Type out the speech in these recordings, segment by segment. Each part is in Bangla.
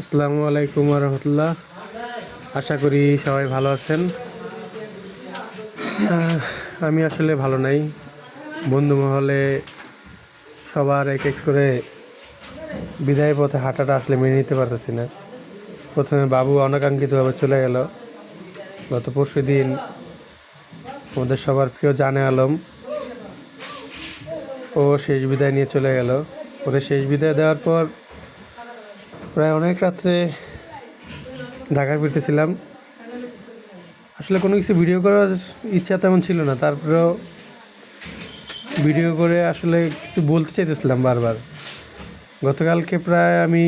আসসালামু আলাইকুম রহমতুল্লাহ আশা করি সবাই ভালো আছেন। আমি আসলে ভালো নাই। বন্ধু মহলে সবার এক এক করে বিদায় পথে হাঁটাটা আসলে মেনে নিতে পারতেছি না। প্রথমে বাবু অনাকাঙ্ক্ষিতভাবে চলে গেল। গত পরশু দিন আমাদের সবার প্রিয় জানে আলম, ও শেষ বিদায় নিয়ে চলে গেল। ওরে শেষ বিদায় দেওয়ার পর প্রায় অনেক রাত্রে ঢাকায় ফিরতেছিলাম। আসলে কোনো কিছু ভিডিও করার ইচ্ছা তেমন ছিল না। তারপরেও ভিডিও করে আসলে কিছু বলতে চাইতেছিলাম বারবার। গতকালকে প্রায় আমি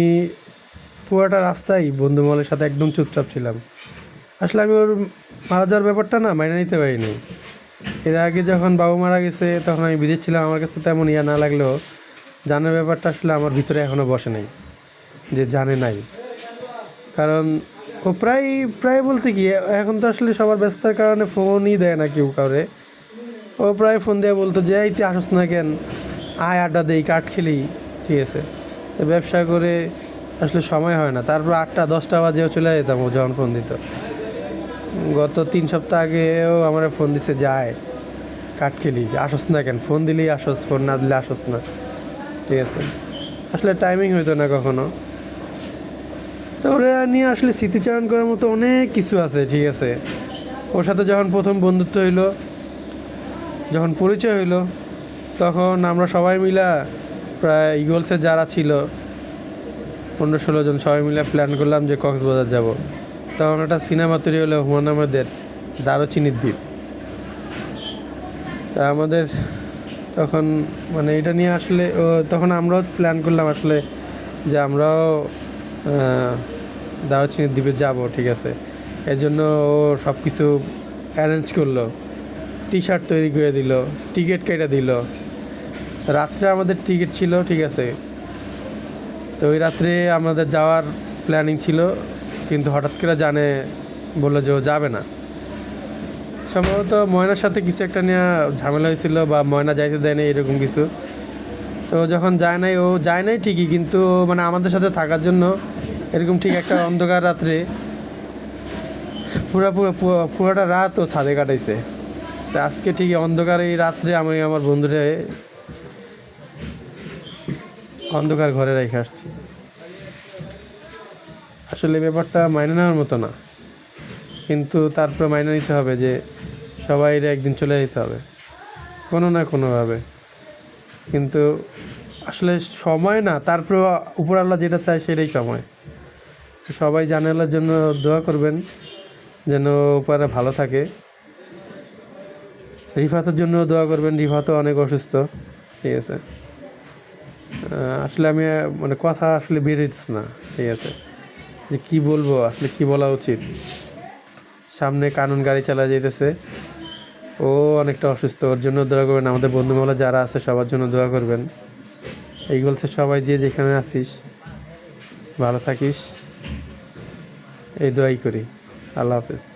পুরোটা রাস্তায় বন্ধু মহলের সাথে একদম চুপচাপ ছিলাম। আসলে আমি ওর মারা যাওয়ার ব্যাপারটা না মাইনে নিতে পারিনি। এর আগে যখন বাবু মারা গেছে, তখন আমি বিদেশ ছিলাম। আমার কাছে তেমন ইয়া না লাগলেও জানার ব্যাপারটা আসলে আমার ভিতরে এখনও বসে নাই। যে জানে নাই। কারণ ও প্রায় প্রায় বলতে কি, এখন তো আসলে সবার ব্যস্ততার কারণে ফোনই দেয় না কেউ কাউরে। ও প্রায় ফোন দিয়ে বলতো যে, এই তুই আসস না কেন? আয় আড্ডা দেই, কাঠ খেলি। ঠিক আছে। তো ব্যবসা করে আসলে সময় হয় না। তারপর আটটা, দশটা বাজেও চলে যেতাম ও যখন ফোন দিত। গত তিন সপ্তাহ আগেও আমার ফোন দিছে যায় কাঠ খেলি, আসস না কেন? ফোন দিলেই আসস ফোন না দিলে আসস না। ঠিক আছে। আসলে টাইমিং হইতো না কখনো। তো ওরা নিয়ে আসলে স্মৃতিচারণ করার মতো অনেক কিছু আছে, ঠিক আছে। ওর সাথে যখন প্রথম বন্ধুত্ব হইল, যখন পরিচয় হইল, তখন আমরা সবাই মিলা প্রায় ইগলসে যারা ছিল, পনেরো ষোলো জন সবাই মিলে প্ল্যান করলাম যে কক্সবাজার যাব। তখন একটা সিনেমা তৈরি হলো হুমায়ুন আহমেদের দারুচিনির দ্বীপ। তা আমাদের তখন মানে এটা নিয়ে আসলে তখন আমরাও প্ল্যান করলাম আসলে যে আমরাও দারুচিনির দ্বীপে যাব, ঠিক আছে। এর জন্য ও সব কিছু অ্যারেঞ্জ করল। টি শার্ট তৈরি করে দিল টিকিট কেটে দিল। রাত্রে আমাদের টিকিট ছিল, ঠিক আছে। তো ওই রাত্রে আমাদের যাওয়ার প্ল্যানিং ছিল, কিন্তু হঠাৎ করে জানে, বলল যে ও যাবে না। সম্ভবত ময়নার সাথে কিছু একটা নিয়ে ঝামেলা হয়েছিল বা ময়না যাইতে দেয় না এরকম কিছু। তো যখন যায় নাই, ও যায় নাই ঠিকই, কিন্তু মানে আমাদের সাথে থাকার জন্য এরকম ঠিক একটা অন্ধকার রাত্রে পুরা পুরো পুরোটা রাত ও ছাদে কাটাইছে। তা আজকে ঠিক অন্ধকার এই রাত্রে আমি আমার বন্ধুরে অন্ধকার ঘরে রেখে আসছি। আসলে ব্যাপারটা মাইনে নেওয়ার মতো না। কিন্তু তারপর মাইনে নিতে হবে যে সবাই একদিন চলে যেতে হবে। কোনো না কোনোভাবে। কিন্তু আসলে সময় না তারপর উপর আল্লাহ যেটা চায় সেটাই সময়। সবাই জানালার জন্য দোয়া করবেন যেন উপরে ভালো থাকে। রিফাতের জন্য দোয়া করবেন, রিফাতও অনেক অসুস্থ। ঠিক আছে। আসলে আমি মানে কথা আসলে বেরোচ্ছে না। ঠিক আছে। যে কি বলব, আসলে কি বলা উচিত? সামনে কানুন গাড়ি চালা যেতেছে ও অনেকটা অসুস্থ। ওর জন্য দোয়া করবেন। আমাদের বন্ধু মহলে যারা আছে, সবার জন্য দোয়া করবেন। এই বলছে সবাই যে যেখানে আসিস ভালো থাকিস। এই দোয়াই করি। আল্লাহ হাফেজ।